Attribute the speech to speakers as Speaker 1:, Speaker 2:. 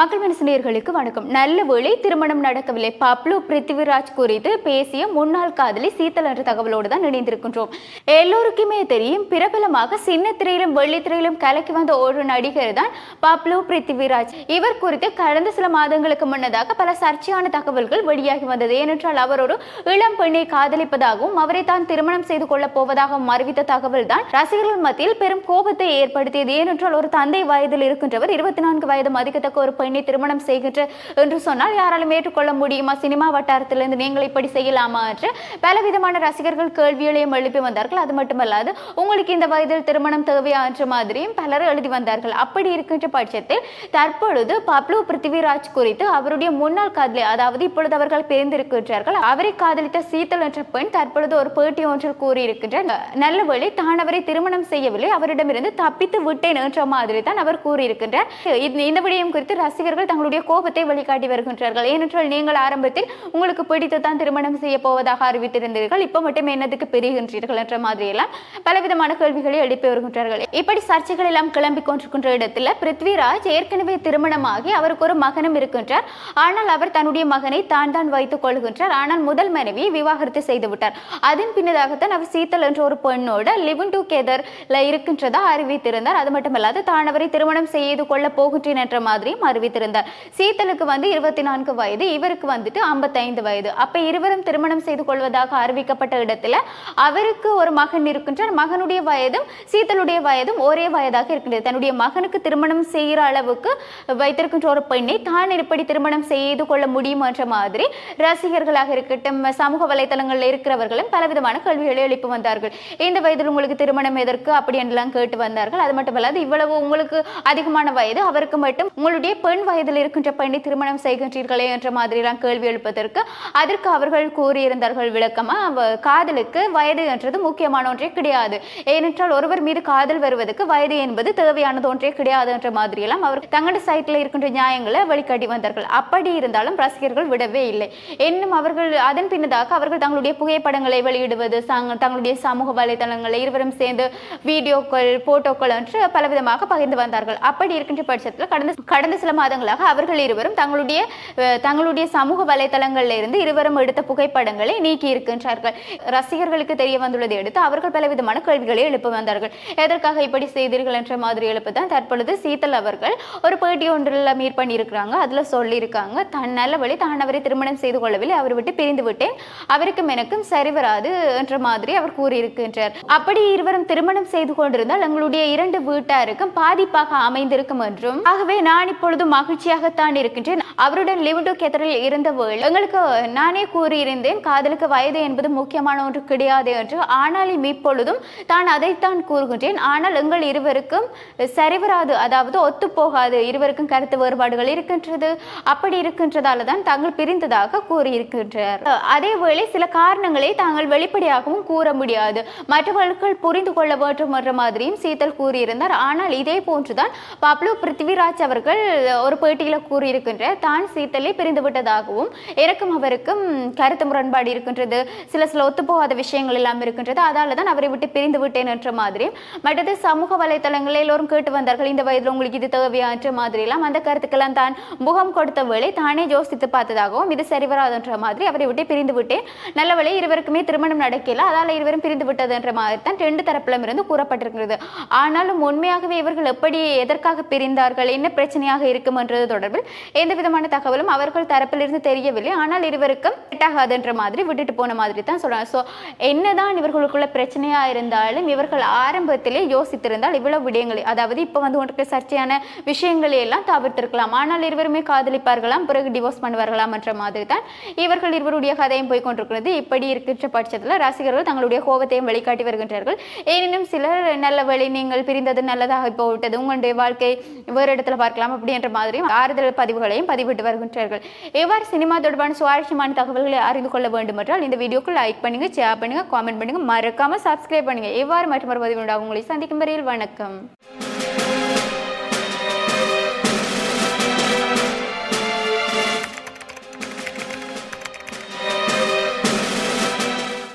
Speaker 1: மக்கள் மனசினியர்களுக்கு வணக்கம். நல்ல வேளை திருமணம் நடக்கவில்லை. பப்ளு பிருத்திவிராஜ் குறித்து பேசிய முன்னாள் காதலி சீத்தல் என்ற தகவலோடு தான் இணைந்திருக்கின்றோம். எல்லோருக்குமே தெரியும் பிரபலமாக சின்ன திரையிலும் வெள்ளித்திரையிலும் கலக்கி வந்த ஒரு நடிகர் தான் பப்ளு பிருத்திவிராஜ். இவர் குறித்து கடந்த சில மாதங்களுக்கு முன்னதாக பல சர்ச்சையான தகவல்கள் வெளியாகி வந்தது. ஏனென்றால் அவர் ஒரு இளம் பெண்ணை காதலிப்பதாகவும் அவரை தான் திருமணம் செய்து கொள்ளப் போவதாகவும் அறிவித்த தகவல் தான் ரசிகர்கள் மத்தியில் பெரும் கோபத்தை ஏற்படுத்தியது. ஏனென்றால் ஒரு தந்தை வயதில் இருக்கின்றவர் இருபத்தி நான்கு வயது மதிக்கத்தக்க ஒரு பெண்ணை திருமணம் செய்கின்ற என்று சொன்னால் யாராலும் ஏற்றுக்கொள்ள முடியுமா? சினிமா வட்டாரத்திலிருந்து நீங்கள் இப்படி செய்யலாமா என்று பலவிதமான ரசிகர்கள் கேள்விகளையும் எழுப்பி வந்தார்கள். அது மட்டுமல்லாது உங்களுக்கு இந்த வயதில் திருமணம் தேவையா என்ற மாதிரியும் பலர் எழுதி வந்தார்கள். அப்படி இருக்கின்ற பட்சத்தில் தற்பொழுது பப்ளு பிருத்திவிராஜ் குறித்து அவருடைய முன்னாள் காதலி அதாவது இப்பொழுது அவர்கள் பிரிந்திருக்கின்றார்கள் அவரை காதலித்த சீத்தல் என்ற பெண் தற்பொழுது ஒரு பேட்டி ஒன்றில் கூறியிருக்கின்றார் நல்ல வழி தான் அவரை திருமணம் செய்யவில்லை அவரிடமிருந்து தப்பித்து விட்டேன் என்ற மாதிரி தான் அவர் கூறியிருக்கின்றார். இந்த- இந்த விடயம் குறித்து ரசிகர்கள் தங்களுடைய கோபத்தை வெளிக்காட்டி வருகின்றார்கள். ஏனென்றால் நீங்கள் ஆரம்பத்தில் உங்களுக்கு பிடித்து தான் திருமணம் செய்ய போவதாக அறிவித்திருந்தீர்கள். இப்போ மட்டும் என்னதுக்கு பெறுகின்றீர்கள் என்ற மாதிரியெல்லாம் பலவிதமான கேள்விகளை எழுப்பி வருகின்றார்கள். இப்படி சர்ச்சைகள் எல்லாம் கிளம்பி கொண்டிருக்கின்ற இடத்துல பிருத்விராஜ் ஏற்கனவே திருமணமாகி அவருக்கு ஒரு மகனும் இருக்கின்றார். ஆனால் அவர் தன்னுடைய மகனை தான் தான் வைத்துக் கொள்கின்றார். ஆனால் முதல் மனைவி விவாகரத்து செய்து விட்டார். அதன் பின்னதாகத்தான் அவர் சீத்தல் என்ற ஒரு பெண்ணோட லிவன் டுகெதர்ல இருக்கின்றதா அறிவித்திருந்தார். அது மட்டுமல்லாது தான் அவரை திருமணம் செய்து கொள்ள போகின்றேன் என்ற மாதிரியும் அறிவித்திருந்தார் சீத்தலுக்கு வந்து இருபத்தி நான்கு வயது இவருக்கு வந்துட்டு ஐம்பத்தைந்து வயது. அப்ப இருவரும் திருமணம் செய்து கொள்வதாக அறிவிக்கப்பட்ட இடத்துல அவருக்கு ஒரு மகன் இருக்கின்றார். மகனுடைய வயதும் சீத்தலுடைய வயதும் ஒரே வயதாக இருக்கின்றது. தன்னுடைய மகனுக்கு திருமணம் செய்கிற அளவுக்கு வைத்திருக்கின்ற ஒரு பெண்ணை தான் இப்படி திருமணம் செய்து கொள்ள முடியும் என்ற மாதிரி ரசிகர்களாக இருக்கட்டும் சமூக வலைதளங்களில் இருக்கிறவர்களும் பலவிதமான கேள்விகளை எழுப்பி வந்தார்கள். இந்த வயதில் உங்களுக்கு திருமணம் எதற்கு? அப்படி என்றெல்லாம் கேட்டு வந்தார்கள். அது மட்டும் இல்லாது இவ்வளவு உங்களுக்கு அதிகமான வயது அவருக்கு மட்டும் உங்களுடைய பெண் வயதில் இருக்கின்ற பெண்ணை திருமணம் செய்கின்றீர்களே என்ற மாதிரிலாம் கேள்வி எழுப்பதற்கு அதற்கு அவர்கள் கூறியிருந்தார்கள் விளக்கமா. காதலுக்கு வயது என்றது முக்கியமான ஒன்றே கிடையாது. ஏனென்றால் ஒருவர் மீது காதல் வருவதற்கு வயது என்பது தேவையானது ஒன்றே கிடையாது என்ற மாதிரியெல்லாம் அவர் தங்களோட சைட்டில் இருக்கின்ற நியாயங்களை வழிகாட்டி வந்தார்கள். அப்படி இருந்தாலும் ரசிகர்கள் விடவே இல்லை. இன்னும் அவர்கள் அதன் பின்னதாக அவர்கள் தங்களுடைய புகைப்படங்களை வெளியிடுவது தங்களுடைய சமூக வலைதளங்களை இருவரும் சேர்ந்து வீடியோக்கள் போட்டோக்கள் என்று பலவிதமாக பகிர்ந்து வந்தார்கள். அப்படி இருக்கின்ற பட்சத்தில் கடந்த கடந்த சில மாதங்களாக அவர்கள் இருவரும் தங்களுடைய தங்களுடைய சமூக வலைதளங்களில் இருந்து இருவரும் எடுத்த புகைப்படங்களை நீக்கி இருக்கின்றார்கள். ரசிகர்களுக்கு தெரிய வந்துள்ளதை அடுத்து அவர்கள் பலவிதமான கேள்விகளை எழுப்ப வந்தார்கள். எதற்காக இப்படி செய்தீர்கள் என்ற மாதிரி எழுப்பதான் தற்பொழுது சீதல் அவர்கள் ஒரு பேட்டி ஒன்றில் மீட் பண்ணியிருக்கிறாங்க. அதுல சொல்லியிருக்காங்க தன் நல்ல வழி தான் அவரை திருமணம் செய்து கொள்ளவில்லை அவர் விட்டு பிரிந்து விட்டேன். அவருக்கும் எனக்கும் சரி வராது என்ற மாதிரி அவர் கூறியிருக்கின்றார். அப்படி இருவரும் திருமணம் செய்து கொண்டிருந்தால் எங்களுடைய இரண்டு வீட்டாருக்கும் பாதிப்பாக அமைந்திருக்கும் என்றும் ஆகவே நான் இப்பொழுது மகிழ்ச்சியாகத்தான் இருக்கின்றேன். அவருடன் லிவ் டுகெதரில் இருந்த வேளை எங்களுக்கு நானே கூறியிருந்தேன் காதலுக்கு வயது என்பது முக்கியமான ஒன்று கிடையாது என்று. ஆனாலும் இப்பொழுதும் தான் அதைத்தான் கூறுகின்றேன். ஆனால் எங்கள் இருவருக்கும் சரிவராது அதாவது ஒத்து போகாது இருவருக்கும் கருத்து வேறுபாடுகள் இருக்கின்றது. அப்படி இருக்கின்றதால தான் தாங்கள் பிரிந்ததாக கூறியிருக்கின்றார். அதே வேளை சில காரணங்களை தாங்கள் வெளிப்படையாகவும் கூற முடியாது. மற்றவர்கள் புரிந்து கொள்ள வேண்டும் என்ற மாதிரியும் சீத்தல் கூறியிருந்தார். ஆனால் இதே போன்றுதான் பப்ளு பிருத்திவிராஜ் அவர்கள் ஒரு பேட்டியில் கூறியிருக்கின்ற தான் சீத்தலை பிரிந்துவிட்டதாகவும் எனக்கும் அவருக்கும் கருத்து முரண்பாடு இருக்கின்றது சில சில ஒத்துப்போகாத விஷயங்கள் எல்லாம் இருக்கின்றது அதால தான் அவரை விட்டு பிரிந்து விட்டேன் என்ற மாதிரி மற்றது சமூக வலைத்தளங்களில் எல்லோரும் கேட்டு வந்தார்கள் இந்த வயதில் உங்களுக்கு இது தேவையா என்ற மாதிரி எல்லாம் அந்த கருத்துக்கெல்லாம் தான் முகம் கொடுத்த வேலை தானே யோசித்து பார்த்ததாகவும் இது சரிவராதுன்ற மாதிரி அவரை விட்டு பிரிந்து விட்டேன் நல்ல வழி இருவருக்குமே திருமணம் நடக்கல அதால இருவரும் பிரிந்து விட்டது என்ற மாதிரி தான் ரெண்டு தரப்பிலும் இருந்து கூறப்பட்டிருக்கிறது. ஆனாலும் உண்மையாகவே இவர்கள் எப்படி எதற்காக பிரிந்தார்கள் என்ன பிரச்சனையாக இருக்கும் என்றது தொடர்பில் எந்த விதமான தகவலும் அவர்கள் தரப்பிலிருந்து தெரியவில்லை. ஆனால் இருவருக்கும் செட் மாதிரி விட்டுட்டு போன மாதிரி தான் சொல்றாங்க. ஸோ என்னதான் இவர்களுக்குள்ள பிரச்சனையா இருந்தாலும் இவர்கள் ஆரம்பத்திலே யோசித்திருந்தால் இவ்வளவு விடயங்களை அதாவது இப்போ வந்து உனக்கு சர்ச்சையான விஷயங்களை எல்லாம் தவிர்த்திருக்கலாம். ஆனால் இருவருமே காதலிப்பார்களாம் பிறகு டிவோர்ஸ் பண்ணுவார்களாம் என்ற மாதிரி தான் இவர்கள் இருவருடைய கதையும் போய் கொண்டிருக்கிறது. இப்படி இருக்கின்ற பட்சத்தில் ரசிகர்கள் தங்களுடைய கோபத்தையும் வெளிக்காட்டி வருகின்றார்கள். எனினும் சிலர் நல்ல வழி நீங்கள் பிரிந்தது நல்லதாக போவிட்டது உங்களுடைய வாழ்க்கை வேறு இடத்துல பார்க்கலாம் அப்படின்ற மாதிரி ஆறுதல் பதிவுகளையும் பதிவிட்டு வருகின்றார்கள். எவ்வாறு சினிமா தொடர்பான சுவாரஸ்யமான தகவல்களை அறிந்து கொள்ள வேண்டும் என்றால் இந்த வீடியோக்கு லைக் பண்ணுங்க ஷேர் பண்ணுங்க காமெண்ட் பண்ணுங்க. மறக்காம சப்ஸ்கிரைப் பண்ணுங்க. எவ்வாறு மற்றொரு பதிவு உங்களை சந்திக்கும் வரையில் வணக்கம்.